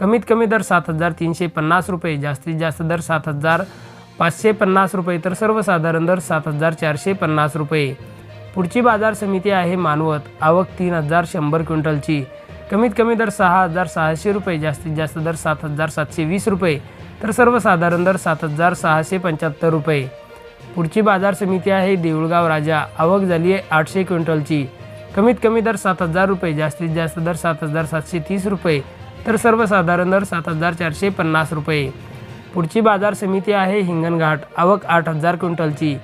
कमीत कमी दर सात हजार तीनशे पन्नास रुपये जास्तीत जास्त दर सात हजार पाचशे पन्नास रुपये तर सर्वसाधारण दर सात हजार चारशे पन्नास रुपये. पुढची बाजार समिती आहे मानवत आवक तीन हजार शंभर क्विंटलची. कमीत कमी दर सहा हजार सहाशे रुपये जास्तीत जास्त दर सात हजार सातशे वीस रुपये तर सर्वसाधारण दर सात हजार सहाशे पंच्याहत्तर रुपये. पुढची बाजार समिती आहे देऊळगाव राजा आवक झाली आहे आठशे क्विंटलची. कमीत कमी दर सात हजार रुपये जास्तीत जास्त दर सात हजार सातशे तीस रुपये तर सर्वसाधारण दर सात हजार चारशे पन्नास रुपये. पुढची बाजार समिती आहे हिंगणघाट आवक आठ हजार क्विंटलची.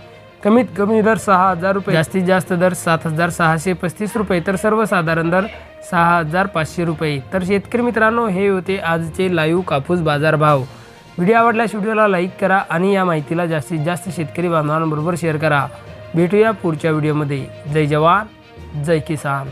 कमीत कमी दर सहा हजार रुपये. जास्तीत जास्त दर सात हजार सहाशे पस्तीस रुपये. तर सर्वसाधारण दर सहा हजार पाचशे रुपये. तर शेतकरी मित्रांनो हे होते आजचे लाईव्ह कापूस बाजार भाव व्हिडिओ आवडल्यास व्हिडिओला लाईक करा आणि या माहितीला जास्तीत जास्त शेतकरी बांधवांबरोबर शेअर करा. भेटूया पुढच्या व्हिडिओमध्ये. जय जवान जय किसान.